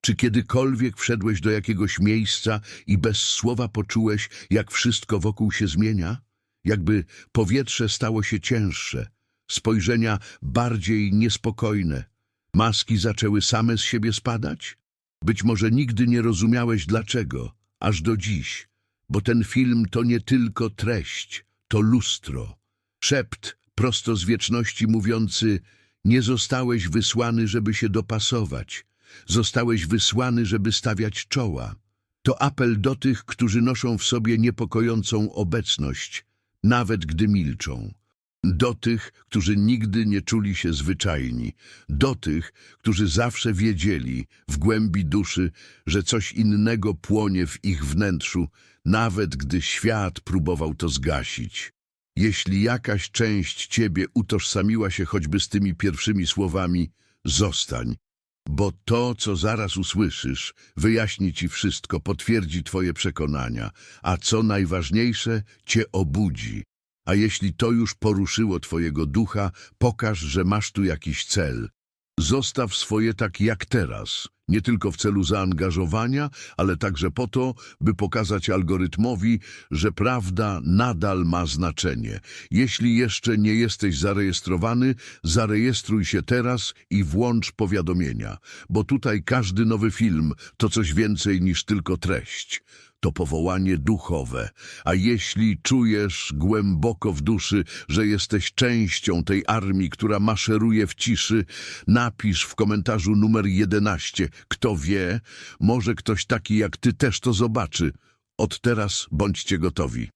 Czy kiedykolwiek wszedłeś do jakiegoś miejsca i bez słowa poczułeś, jak wszystko wokół się zmienia? Jakby powietrze stało się cięższe, spojrzenia bardziej niespokojne, maski zaczęły same z siebie spadać? Być może nigdy nie rozumiałeś dlaczego, aż do dziś, bo ten film to nie tylko treść, to lustro. Szept prosto z wieczności mówiący nie zostałeś wysłany, żeby się dopasować. Zostałeś wysłany, żeby stawiać czoła. To apel do tych, którzy noszą w sobie niepokojącą obecność, nawet gdy milczą. Do tych, którzy nigdy nie czuli się zwyczajni. Do tych, którzy zawsze wiedzieli w głębi duszy, że coś innego płonie w ich wnętrzu, nawet gdy świat próbował to zgasić. Jeśli jakaś część ciebie utożsamiła się choćby z tymi pierwszymi słowami, zostań, bo to, co zaraz usłyszysz, wyjaśni ci wszystko, potwierdzi twoje przekonania, a co najważniejsze, cię obudzi. A jeśli to już poruszyło twojego ducha, pokaż, że masz tu jakiś cel. Zostaw swoje tak jak teraz, nie tylko w celu zaangażowania, ale także po to, by pokazać algorytmowi, że prawda nadal ma znaczenie. Jeśli jeszcze nie jesteś zarejestrowany, zarejestruj się teraz i włącz powiadomienia, bo tutaj każdy nowy film to coś więcej niż tylko treść. To powołanie duchowe, a jeśli czujesz głęboko w duszy, że jesteś częścią tej armii, która maszeruje w ciszy, napisz w komentarzu numer 11. Kto wie, może ktoś taki jak ty też to zobaczy. Od teraz bądźcie gotowi.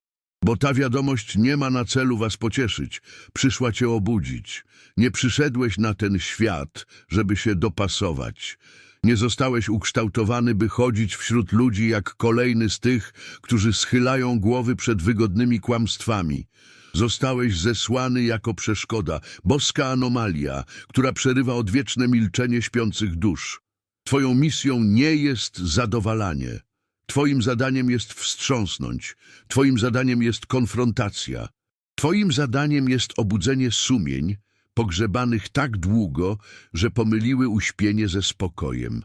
Bo ta wiadomość nie ma na celu was pocieszyć, przyszła cię obudzić. Nie przyszedłeś na ten świat, żeby się dopasować. Nie zostałeś ukształtowany, by chodzić wśród ludzi jak kolejny z tych, którzy schylają głowy przed wygodnymi kłamstwami. Zostałeś zesłany jako przeszkoda, boska anomalia, która przerywa odwieczne milczenie śpiących dusz. Twoją misją nie jest zadowalanie. Twoim zadaniem jest wstrząsnąć. Twoim zadaniem jest konfrontacja. Twoim zadaniem jest obudzenie sumień, pogrzebanych tak długo, że pomyliły uśpienie ze spokojem.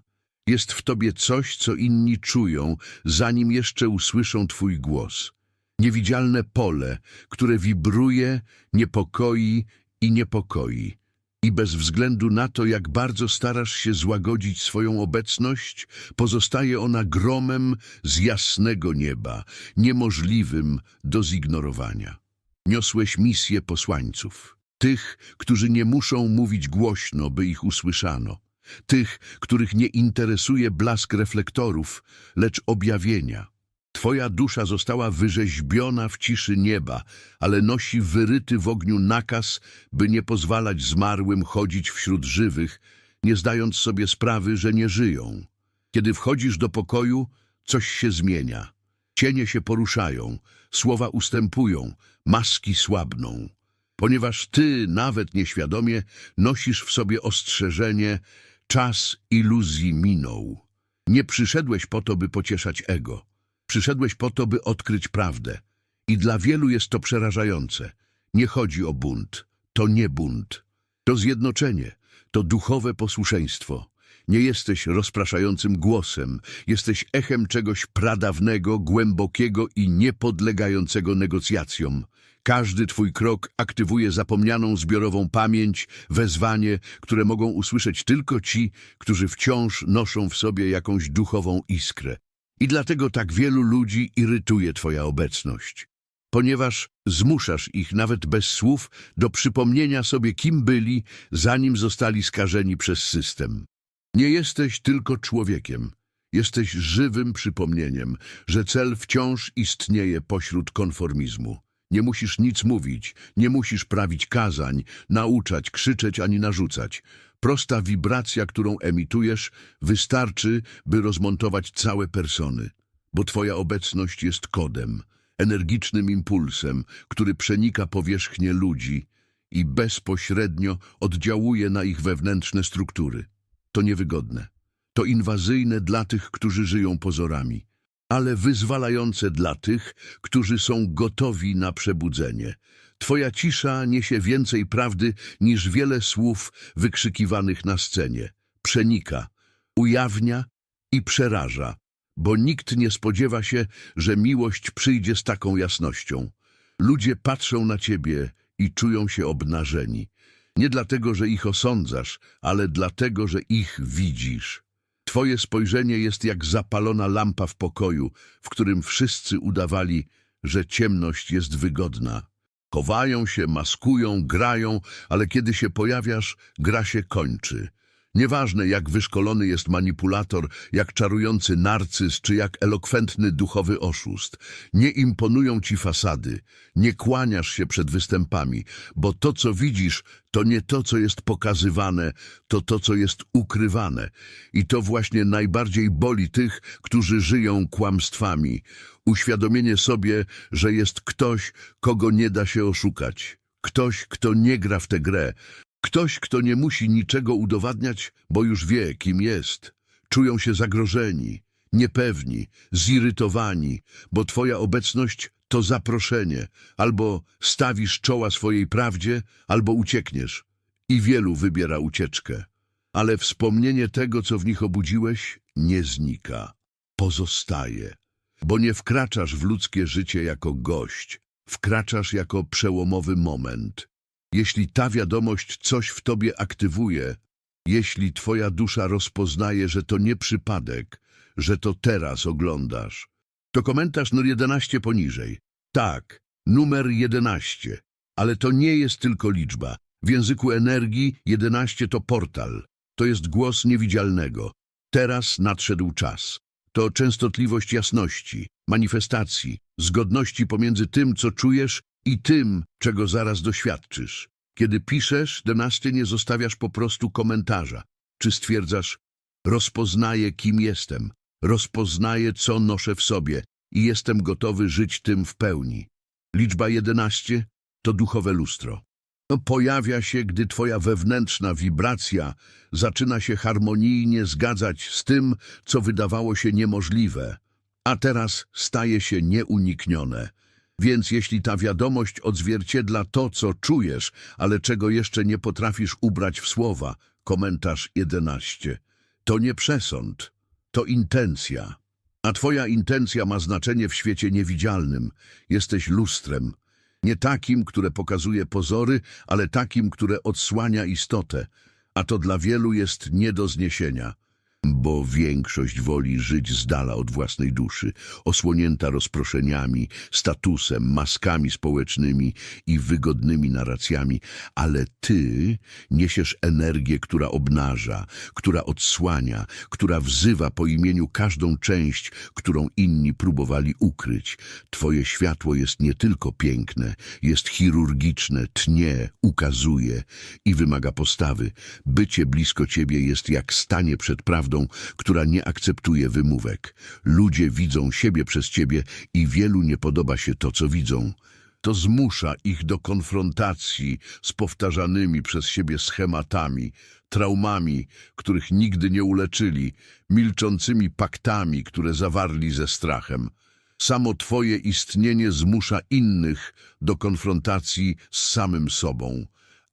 Jest w tobie coś, co inni czują, zanim jeszcze usłyszą twój głos. Niewidzialne pole, które wibruje, niepokoi i niepokoi. I bez względu na to, jak bardzo starasz się złagodzić swoją obecność, pozostaje ona gromem z jasnego nieba, niemożliwym do zignorowania. Niosłeś misję posłańców. Tych, którzy nie muszą mówić głośno, by ich usłyszano. Tych, których nie interesuje blask reflektorów, lecz objawienia. Twoja dusza została wyrzeźbiona w ciszy nieba, ale nosi wyryty w ogniu nakaz, by nie pozwalać zmarłym chodzić wśród żywych, nie zdając sobie sprawy, że nie żyją. Kiedy wchodzisz do pokoju, coś się zmienia. Cienie się poruszają, słowa ustępują, maski słabną. Ponieważ ty, nawet nieświadomie, nosisz w sobie ostrzeżenie, czas iluzji minął. Nie przyszedłeś po to, by pocieszać ego. Przyszedłeś po to, by odkryć prawdę. I dla wielu jest to przerażające. Nie chodzi o bunt. To nie bunt. To zjednoczenie. To duchowe posłuszeństwo. Nie jesteś rozpraszającym głosem. Jesteś echem czegoś pradawnego, głębokiego i niepodlegającego negocjacjom. Każdy twój krok aktywuje zapomnianą zbiorową pamięć, wezwanie, które mogą usłyszeć tylko ci, którzy wciąż noszą w sobie jakąś duchową iskrę. I dlatego tak wielu ludzi irytuje Twoja obecność, ponieważ zmuszasz ich nawet bez słów do przypomnienia sobie, kim byli, zanim zostali skażeni przez system. Nie jesteś tylko człowiekiem, jesteś żywym przypomnieniem, że cel wciąż istnieje pośród konformizmu. Nie musisz nic mówić, nie musisz prawić kazań, nauczać, krzyczeć ani narzucać. Prosta wibracja, którą emitujesz, wystarczy, by rozmontować całe persony, bo twoja obecność jest kodem, energicznym impulsem, który przenika powierzchnię ludzi i bezpośrednio oddziałuje na ich wewnętrzne struktury. To niewygodne. To inwazyjne dla tych, którzy żyją pozorami, ale wyzwalające dla tych, którzy są gotowi na przebudzenie. Twoja cisza niesie więcej prawdy niż wiele słów wykrzykiwanych na scenie. Przenika, ujawnia i przeraża, bo nikt nie spodziewa się, że miłość przyjdzie z taką jasnością. Ludzie patrzą na ciebie i czują się obnażeni. Nie dlatego, że ich osądzasz, ale dlatego, że ich widzisz. Twoje spojrzenie jest jak zapalona lampa w pokoju, w którym wszyscy udawali, że ciemność jest wygodna. Chowają się, maskują, grają, ale kiedy się pojawiasz, gra się kończy. Nieważne, jak wyszkolony jest manipulator, jak czarujący narcyz, czy jak elokwentny duchowy oszust. Nie imponują ci fasady, nie kłaniasz się przed występami, bo to, co widzisz, to nie to, co jest pokazywane, to to, co jest ukrywane. I to właśnie najbardziej boli tych, którzy żyją kłamstwami. Uświadomienie sobie, że jest ktoś, kogo nie da się oszukać. Ktoś, kto nie gra w tę grę, Ktoś, kto nie musi niczego udowadniać, bo już wie, kim jest. Czują się zagrożeni, niepewni, zirytowani, bo twoja obecność to zaproszenie. Albo stawisz czoła swojej prawdzie, albo uciekniesz. I wielu wybiera ucieczkę. Ale wspomnienie tego, co w nich obudziłeś, nie znika. Pozostaje. Bo nie wkraczasz w ludzkie życie jako gość. Wkraczasz jako przełomowy moment. Jeśli ta wiadomość coś w tobie aktywuje, jeśli twoja dusza rozpoznaje, że to nie przypadek, że to teraz oglądasz, to komentarz numer 11 poniżej. Tak, numer 11, ale to nie jest tylko liczba. W języku energii 11 to portal, to jest głos niewidzialnego. Teraz nadszedł czas. To częstotliwość jasności, manifestacji, zgodności pomiędzy tym, co czujesz i tym, czego zaraz doświadczysz. Kiedy piszesz, dynasty nie zostawiasz po prostu komentarza, czy stwierdzasz, rozpoznaję, kim jestem, rozpoznaję, co noszę w sobie i jestem gotowy żyć tym w pełni. Liczba 11 to duchowe lustro. Pojawia się, gdy twoja wewnętrzna wibracja zaczyna się harmonijnie zgadzać z tym, co wydawało się niemożliwe, a teraz staje się nieuniknione. Więc jeśli ta wiadomość odzwierciedla to, co czujesz, ale czego jeszcze nie potrafisz ubrać w słowa, komentarz 11, to nie przesąd, to intencja. A twoja intencja ma znaczenie w świecie niewidzialnym. Jesteś lustrem. Nie takim, które pokazuje pozory, ale takim, które odsłania istotę. A to dla wielu jest nie do zniesienia bo większość woli żyć z dala od własnej duszy, osłonięta rozproszeniami, statusem, maskami społecznymi i wygodnymi narracjami, ale ty niesiesz energię, która obnaża, która odsłania, która wzywa po imieniu każdą część, którą inni próbowali ukryć. Twoje światło jest nie tylko piękne, jest chirurgiczne, tnie, ukazuje i wymaga postawy. Bycie blisko ciebie jest jak stanie przed prawdą, która nie akceptuje wymówek. Ludzie widzą siebie przez ciebie i wielu nie podoba się to, co widzą. To zmusza ich do konfrontacji z powtarzanymi przez siebie schematami, traumami, których nigdy nie uleczyli, milczącymi paktami, które zawarli ze strachem. Samo Twoje istnienie zmusza innych do konfrontacji z samym sobą.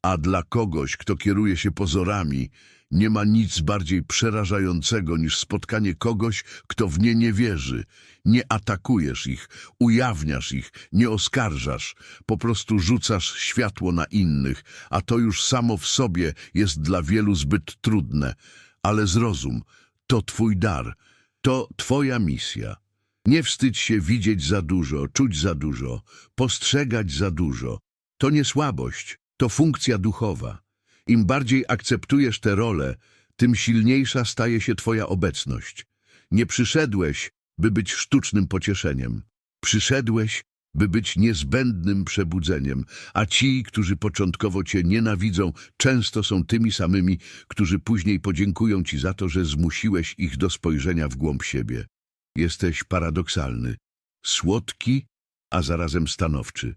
A dla kogoś, kto kieruje się pozorami, nie ma nic bardziej przerażającego niż spotkanie kogoś, kto w nie nie wierzy. Nie atakujesz ich, ujawniasz ich, nie oskarżasz, po prostu rzucasz światło na innych, a to już samo w sobie jest dla wielu zbyt trudne. Ale zrozum, to twój dar, to twoja misja. Nie wstydź się widzieć za dużo, czuć za dużo, postrzegać za dużo. To nie słabość, to funkcja duchowa. Im bardziej akceptujesz tę rolę, tym silniejsza staje się twoja obecność. Nie przyszedłeś, by być sztucznym pocieszeniem. Przyszedłeś, by być niezbędnym przebudzeniem, a ci, którzy początkowo cię nienawidzą, często są tymi samymi, którzy później podziękują ci za to, że zmusiłeś ich do spojrzenia w głąb siebie. Jesteś paradoksalny, słodki, a zarazem stanowczy,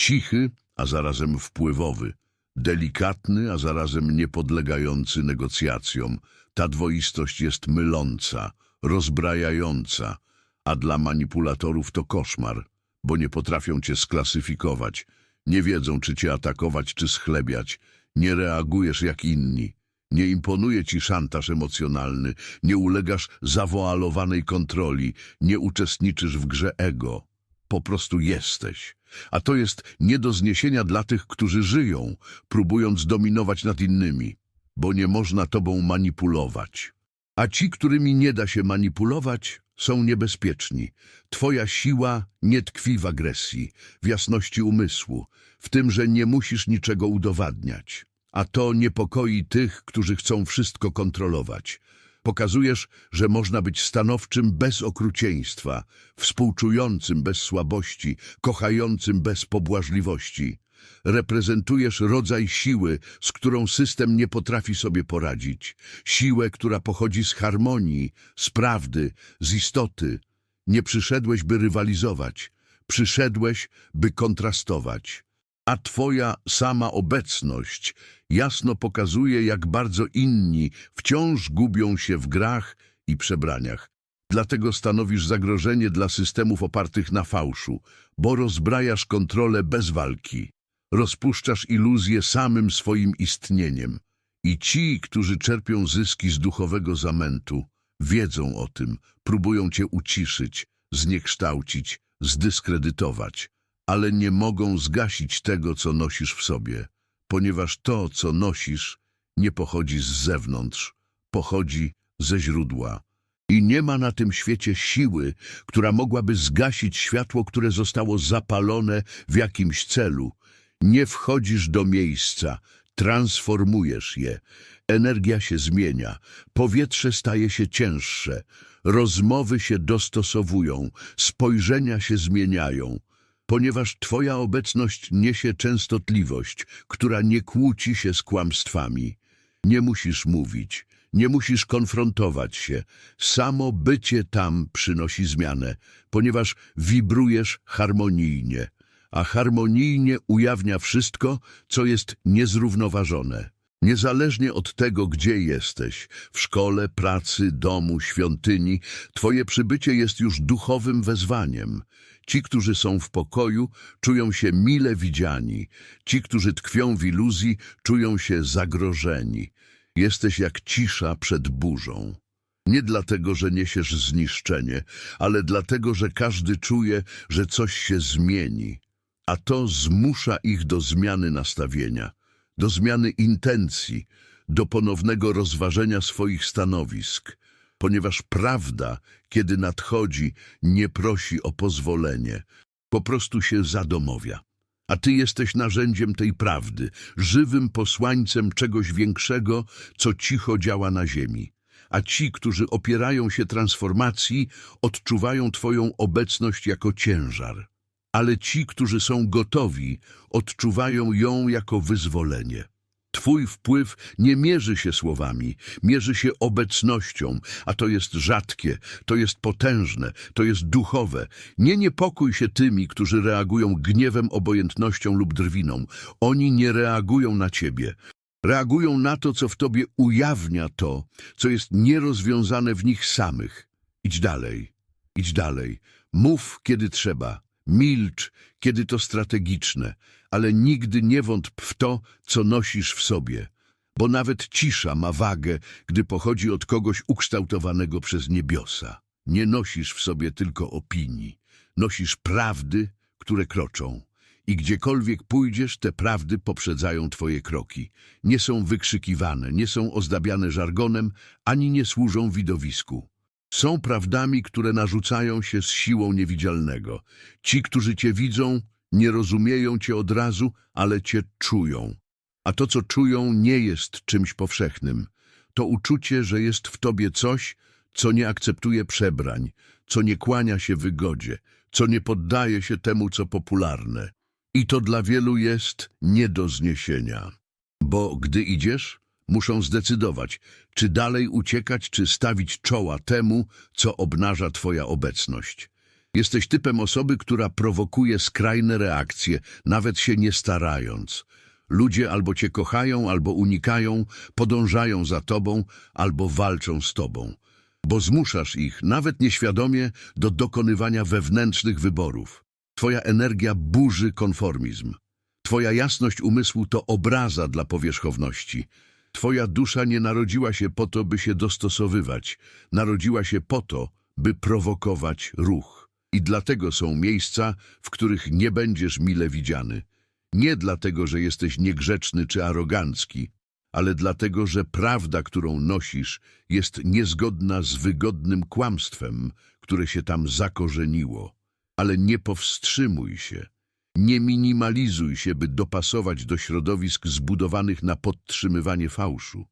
cichy, a zarazem wpływowy, delikatny, a zarazem niepodlegający negocjacjom. Ta dwoistość jest myląca, rozbrajająca, a dla manipulatorów to koszmar, bo nie potrafią cię sklasyfikować, nie wiedzą, czy cię atakować, czy schlebiać, nie reagujesz jak inni. Nie imponuje ci szantaż emocjonalny, nie ulegasz zawoalowanej kontroli, nie uczestniczysz w grze ego. Po prostu jesteś. A to jest nie do zniesienia dla tych, którzy żyją, próbując dominować nad innymi, bo nie można tobą manipulować. A ci, którymi nie da się manipulować, są niebezpieczni. Twoja siła nie tkwi w agresji, w jasności umysłu, w tym, że nie musisz niczego udowadniać. A to niepokoi tych, którzy chcą wszystko kontrolować. Pokazujesz, że można być stanowczym bez okrucieństwa, współczującym bez słabości, kochającym bez pobłażliwości. Reprezentujesz rodzaj siły, z którą system nie potrafi sobie poradzić. Siłę, która pochodzi z harmonii, z prawdy, z istoty. Nie przyszedłeś, by rywalizować. Przyszedłeś, by kontrastować. A twoja sama obecność jasno pokazuje, jak bardzo inni wciąż gubią się w grach i przebraniach. Dlatego stanowisz zagrożenie dla systemów opartych na fałszu, bo rozbrajasz kontrolę bez walki. Rozpuszczasz iluzję samym swoim istnieniem. I ci, którzy czerpią zyski z duchowego zamętu, wiedzą o tym, próbują cię uciszyć, zniekształcić, zdyskredytować, ale nie mogą zgasić tego, co nosisz w sobie, ponieważ to, co nosisz, nie pochodzi z zewnątrz, pochodzi ze źródła. I nie ma na tym świecie siły, która mogłaby zgasić światło, które zostało zapalone w jakimś celu. Nie wchodzisz do miejsca, transformujesz je. Energia się zmienia, powietrze staje się cięższe, rozmowy się dostosowują, spojrzenia się zmieniają. Ponieważ Twoja obecność niesie częstotliwość, która nie kłóci się z kłamstwami. Nie musisz mówić, nie musisz konfrontować się. Samo bycie tam przynosi zmianę, ponieważ wibrujesz harmonijnie, a harmonijnie ujawnia wszystko, co jest niezrównoważone. Niezależnie od tego, gdzie jesteś, w szkole, pracy, domu, świątyni, Twoje przybycie jest już duchowym wezwaniem. Ci, którzy są w pokoju, czują się mile widziani. Ci, którzy tkwią w iluzji, czują się zagrożeni. Jesteś jak cisza przed burzą. Nie dlatego, że niesiesz zniszczenie, ale dlatego, że każdy czuje, że coś się zmieni. A to zmusza ich do zmiany nastawienia, do zmiany intencji, do ponownego rozważenia swoich stanowisk, ponieważ prawda, kiedy nadchodzi, nie prosi o pozwolenie, po prostu się zadomowia. A ty jesteś narzędziem tej prawdy, żywym posłańcem czegoś większego, co cicho działa na ziemi. A ci, którzy opierają się transformacji, odczuwają twoją obecność jako ciężar. Ale ci, którzy są gotowi, odczuwają ją jako wyzwolenie. Twój wpływ nie mierzy się słowami, mierzy się obecnością, a to jest rzadkie, to jest potężne, to jest duchowe. Nie niepokój się tymi, którzy reagują gniewem, obojętnością lub drwiną. Oni nie reagują na ciebie. Reagują na to, co w tobie ujawnia to, co jest nierozwiązane w nich samych. Idź dalej, idź dalej. Mów, kiedy trzeba. Milcz, kiedy to strategiczne, ale nigdy nie wątp w to, co nosisz w sobie, bo nawet cisza ma wagę, gdy pochodzi od kogoś ukształtowanego przez niebiosa. Nie nosisz w sobie tylko opinii, nosisz prawdy, które kroczą. I gdziekolwiek pójdziesz, te prawdy poprzedzają twoje kroki. Nie są wykrzykiwane, nie są ozdabiane żargonem, ani nie służą widowisku. Są prawdami, które narzucają się z siłą niewidzialnego. Ci, którzy cię widzą, nie rozumieją cię od razu, ale cię czują. A to, co czują, nie jest czymś powszechnym. To uczucie, że jest w tobie coś, co nie akceptuje przebrań, co nie kłania się wygodzie, co nie poddaje się temu, co popularne. I to dla wielu jest nie do zniesienia. Bo gdy idziesz, muszą zdecydować, czy dalej uciekać, czy stawić czoła temu, co obnaża twoja obecność. Jesteś typem osoby, która prowokuje skrajne reakcje, nawet się nie starając. Ludzie albo cię kochają, albo unikają, podążają za tobą, albo walczą z tobą. Bo zmuszasz ich, nawet nieświadomie, do dokonywania wewnętrznych wyborów. Twoja energia burzy konformizm. Twoja jasność umysłu to obraza dla powierzchowności. Twoja dusza nie narodziła się po to, by się dostosowywać. Narodziła się po to, by prowokować ruch. I dlatego są miejsca, w których nie będziesz mile widziany. Nie dlatego, że jesteś niegrzeczny czy arogancki, ale dlatego, że prawda, którą nosisz, jest niezgodna z wygodnym kłamstwem, które się tam zakorzeniło. Ale nie powstrzymuj się. Nie minimalizuj się, by dopasować do środowisk zbudowanych na podtrzymywanie fałszu.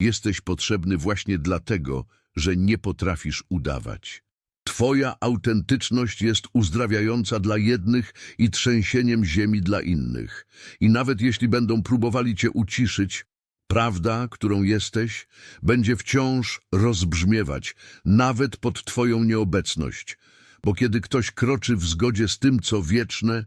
Jesteś potrzebny właśnie dlatego, że nie potrafisz udawać. Twoja autentyczność jest uzdrawiająca dla jednych i trzęsieniem ziemi dla innych. I nawet jeśli będą próbowali cię uciszyć, prawda, którą jesteś, będzie wciąż rozbrzmiewać, nawet pod twoją nieobecność. Bo kiedy ktoś kroczy w zgodzie z tym, co wieczne,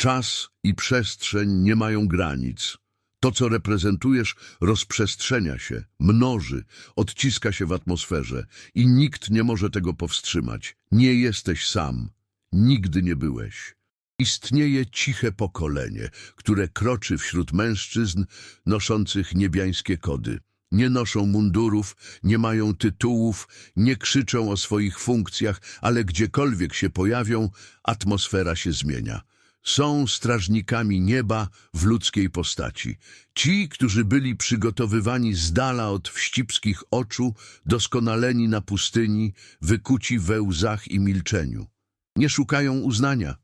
czas i przestrzeń nie mają granic. To, co reprezentujesz, rozprzestrzenia się, mnoży, odciska się w atmosferze i nikt nie może tego powstrzymać. Nie jesteś sam. Nigdy nie byłeś. Istnieje ciche pokolenie, które kroczy wśród mężczyzn noszących niebiańskie kody. Nie noszą mundurów, nie mają tytułów, nie krzyczą o swoich funkcjach, ale gdziekolwiek się pojawią, atmosfera się zmienia. Są strażnikami nieba w ludzkiej postaci. Ci, którzy byli przygotowywani z dala od wścibskich oczu, doskonaleni na pustyni, wykuci we łzach i milczeniu. Nie szukają uznania,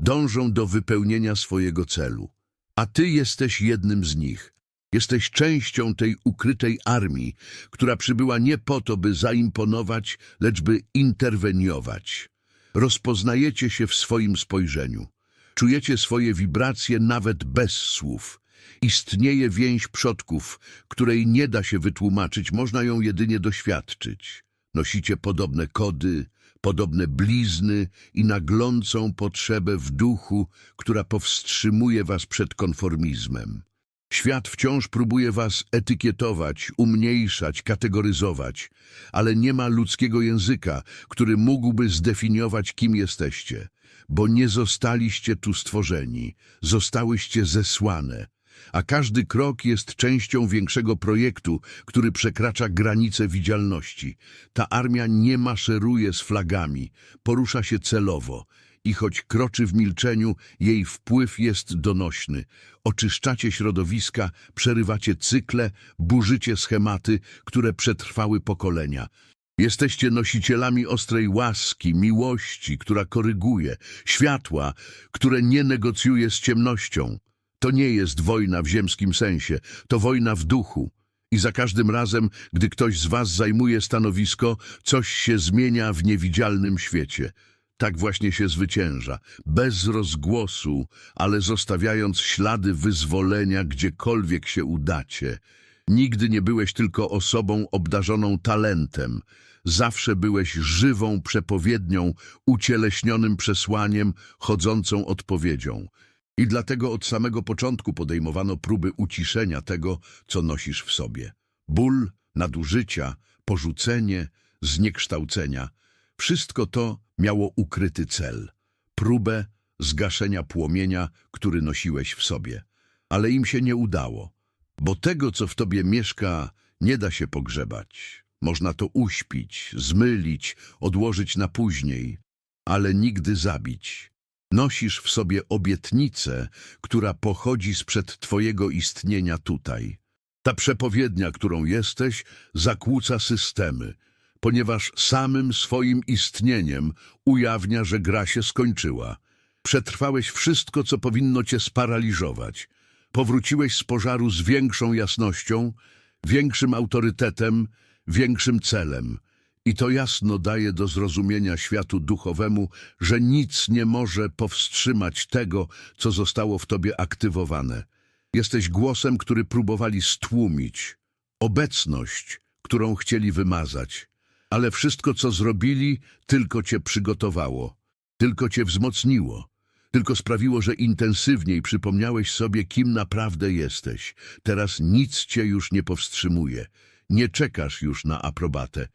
dążą do wypełnienia swojego celu. A ty jesteś jednym z nich. Jesteś częścią tej ukrytej armii, która przybyła nie po to, by zaimponować, lecz by interweniować. Rozpoznajecie się w swoim spojrzeniu. Czujecie swoje wibracje nawet bez słów. Istnieje więź przodków, której nie da się wytłumaczyć, można ją jedynie doświadczyć. Nosicie podobne kody, podobne blizny i naglącą potrzebę w duchu, która powstrzymuje was przed konformizmem. Świat wciąż próbuje was etykietować, umniejszać, kategoryzować, ale nie ma ludzkiego języka, który mógłby zdefiniować, kim jesteście, bo nie zostaliście tu stworzeni, zostałyście zesłane, a każdy krok jest częścią większego projektu, który przekracza granice widzialności. Ta armia nie maszeruje z flagami, porusza się celowo i choć kroczy w milczeniu, jej wpływ jest donośny. Oczyszczacie środowiska, przerywacie cykle, burzycie schematy, które przetrwały pokolenia. Jesteście nosicielami ostrej łaski, miłości, która koryguje, światła, które nie negocjuje z ciemnością. To nie jest wojna w ziemskim sensie, to wojna w duchu. I za każdym razem, gdy ktoś z was zajmuje stanowisko, coś się zmienia w niewidzialnym świecie. Tak właśnie się zwycięża, bez rozgłosu, ale zostawiając ślady wyzwolenia gdziekolwiek się udacie. Nigdy nie byłeś tylko osobą obdarzoną talentem. Zawsze byłeś żywą przepowiednią, ucieleśnionym przesłaniem, chodzącą odpowiedzią. I dlatego od samego początku podejmowano próby uciszenia tego, co nosisz w sobie. Ból, nadużycia, porzucenie, zniekształcenia. Wszystko to miało ukryty cel. Próbę zgaszenia płomienia, który nosiłeś w sobie. Ale im się nie udało, bo tego, co w tobie mieszka, nie da się pogrzebać. Można to uśpić, zmylić, odłożyć na później, ale nigdy zabić. Nosisz w sobie obietnicę, która pochodzi sprzed Twojego istnienia tutaj. Ta przepowiednia, którą jesteś, zakłóca systemy, ponieważ samym swoim istnieniem ujawnia, że gra się skończyła. Przetrwałeś wszystko, co powinno Cię sparaliżować. Powróciłeś z pożaru z większą jasnością, większym autorytetem, większym celem. I to jasno daje do zrozumienia światu duchowemu, że nic nie może powstrzymać tego, co zostało w tobie aktywowane. Jesteś głosem, który próbowali stłumić, obecność, którą chcieli wymazać. Ale wszystko, co zrobili, tylko cię przygotowało, tylko cię wzmocniło, tylko sprawiło, że intensywniej przypomniałeś sobie, kim naprawdę jesteś. Teraz nic cię już nie powstrzymuje. Nie czekasz już na aprobatę.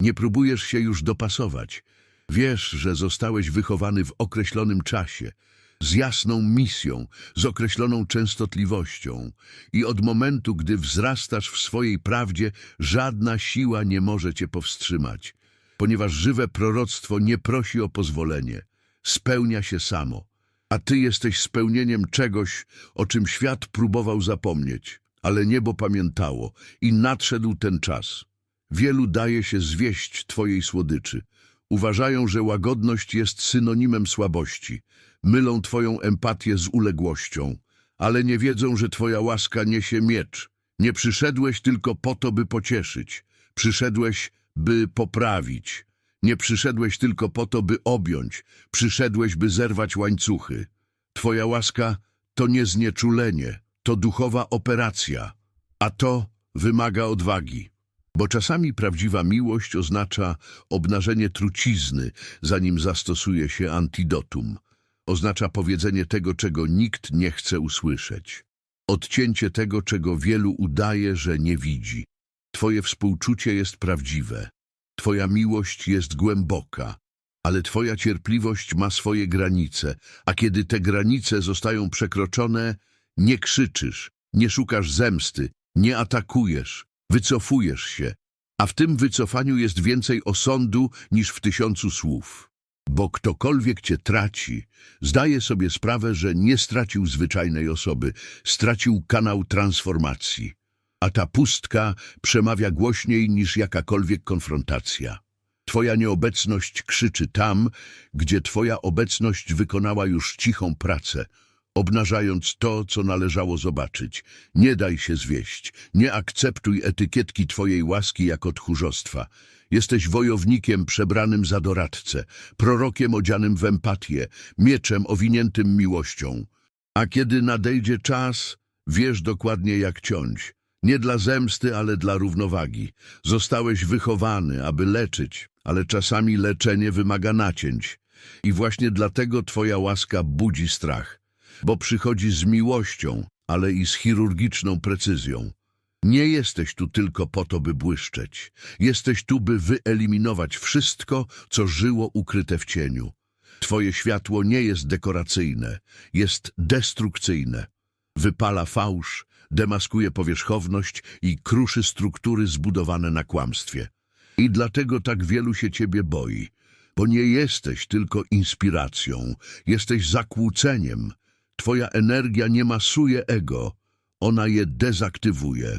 Nie próbujesz się już dopasować. Wiesz, że zostałeś wychowany w określonym czasie. Z jasną misją, z określoną częstotliwością. I od momentu, gdy wzrastasz w swojej prawdzie, żadna siła nie może cię powstrzymać, ponieważ żywe proroctwo nie prosi o pozwolenie, spełnia się samo. A ty jesteś spełnieniem czegoś, o czym świat próbował zapomnieć, ale niebo pamiętało i nadszedł ten czas. Wielu daje się zwieść twojej słodyczy. Uważają, że łagodność jest synonimem słabości. Mylą twoją empatię z uległością, ale nie wiedzą, że twoja łaska niesie miecz. Nie przyszedłeś tylko po to, by pocieszyć. Przyszedłeś, by poprawić. Nie przyszedłeś tylko po to, by objąć. Przyszedłeś, by zerwać łańcuchy. Twoja łaska to nie znieczulenie, to duchowa operacja, a to wymaga odwagi. Bo czasami prawdziwa miłość oznacza obnażenie trucizny, zanim zastosuje się antidotum. Oznacza powiedzenie tego, czego nikt nie chce usłyszeć. Odcięcie tego, czego wielu udaje, że nie widzi. Twoje współczucie jest prawdziwe. Twoja miłość jest głęboka, ale Twoja cierpliwość ma swoje granice, a kiedy te granice zostają przekroczone, nie krzyczysz, nie szukasz zemsty, nie atakujesz, wycofujesz się, a w tym wycofaniu jest więcej osądu niż w tysiącu słów. Bo ktokolwiek cię traci, zdaje sobie sprawę, że nie stracił zwyczajnej osoby, stracił kanał transformacji. A ta pustka przemawia głośniej niż jakakolwiek konfrontacja. Twoja nieobecność krzyczy tam, gdzie Twoja obecność wykonała już cichą pracę, obnażając to, co należało zobaczyć. Nie daj się zwieść, nie akceptuj etykietki Twojej łaski jako tchórzostwa. Jesteś wojownikiem przebranym za doradcę, prorokiem odzianym w empatię, mieczem owiniętym miłością. A kiedy nadejdzie czas, wiesz dokładnie jak ciąć. Nie dla zemsty, ale dla równowagi. Zostałeś wychowany, aby leczyć, ale czasami leczenie wymaga nacięć. I właśnie dlatego Twoja łaska budzi strach, bo przychodzi z miłością, ale i z chirurgiczną precyzją. Nie jesteś tu tylko po to, by błyszczeć. Jesteś tu, by wyeliminować wszystko, co żyło ukryte w cieniu. Twoje światło nie jest dekoracyjne, jest destrukcyjne. Wypala fałsz, demaskuje powierzchowność i kruszy struktury zbudowane na kłamstwie. I dlatego tak wielu się ciebie boi, bo nie jesteś tylko inspiracją, jesteś zakłóceniem. Twoja energia nie masuje ego, ona je dezaktywuje.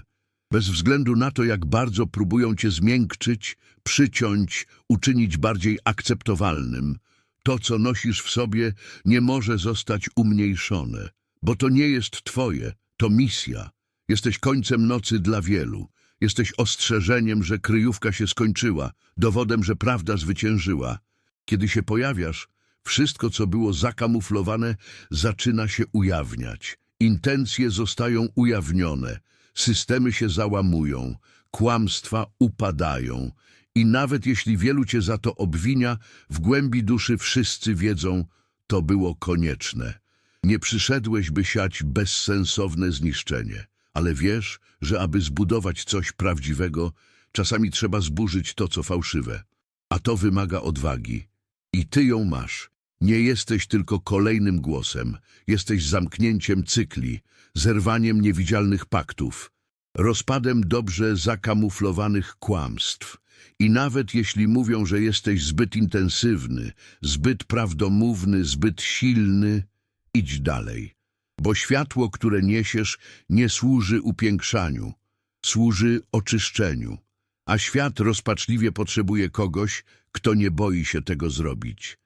Bez względu na to, jak bardzo próbują cię zmiękczyć, przyciąć, uczynić bardziej akceptowalnym, to, co nosisz w sobie, nie może zostać umniejszone, bo to nie jest twoje, to misja. Jesteś końcem nocy dla wielu. Jesteś ostrzeżeniem, że kryjówka się skończyła, dowodem, że prawda zwyciężyła. Kiedy się pojawiasz, wszystko, co było zakamuflowane, zaczyna się ujawniać. Intencje zostają ujawnione, systemy się załamują, kłamstwa upadają. I nawet jeśli wielu cię za to obwinia, w głębi duszy wszyscy wiedzą, to było konieczne. Nie przyszedłeś, by siać bezsensowne zniszczenie, ale wiesz, że aby zbudować coś prawdziwego, czasami trzeba zburzyć to, co fałszywe. A to wymaga odwagi. I ty ją masz. Nie jesteś tylko kolejnym głosem, jesteś zamknięciem cykli, zerwaniem niewidzialnych paktów, rozpadem dobrze zakamuflowanych kłamstw. I nawet jeśli mówią, że jesteś zbyt intensywny, zbyt prawdomówny, zbyt silny, idź dalej. Bo światło, które niesiesz, nie służy upiększaniu, służy oczyszczeniu. A świat rozpaczliwie potrzebuje kogoś, kto nie boi się tego zrobić.